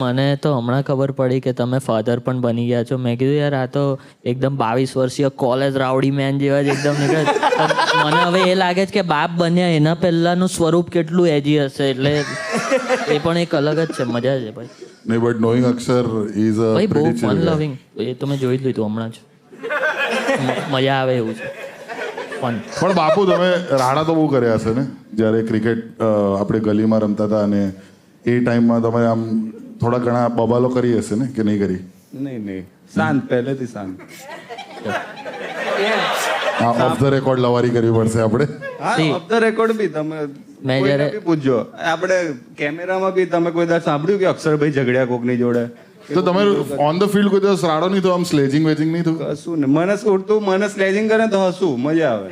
મને તો હમણાં ખબર પડી કે તમે ફાધર પણ બની ગયા છો. મેં કીધું યાર આ તો એકદમ બાવીસ વર્ષીય કોલેજ રાવડી મેન જેવા જ એકદમ નીકળે. મને હવે એ લાગે છે કે બાપ બન્યા એના પહેલાનું સ્વરૂપ કેટલું એજી હશે એટલે એ પણ એક અલગ જ છે મજા છે ભાઈ. નહીં but knowing Akshar is a ભાઈ બહુ ફન લવિંગ એ તો મેં જોઈ જ લીધું હમણાં જ. મજા આવે એવું છે. ફન પણ બાપુ તમે રાણા તો બહુ કર્યા હશે ને? જ્યારે ક્રિકેટ આપણે ગલીમાં રમતા હતા અને એ ટાઈમમાં તમે આમ થોડા ઘણા બબાલો કરી હશે ને કે નહીં કરી? નહીં નહીં. શાંત પહેલેથી શાંત હા ઓફ ધ રેકોર્ડ લવારી કરવી પડશે આપણે. હા ઓફ ધ રેકોર્ડ બી તમે મેં જ્યારે- પૂછજો. આપણે કેમેરામાં બી તમે કોઈ દર સાંભળ્યું કે અક્ષરભાઈ ઝઘડ્યા કોકની જોડે? તો તમે ઓન ધ ફિલ્ડ કોઈ દિવસ રાડો નહીં તો આમ સ્લેજિંગ વેજિંગ નહીં થયું? કશું ને મને ઉડતું મને સ્લેજિંગ કરે તો હસું. મજા આવે.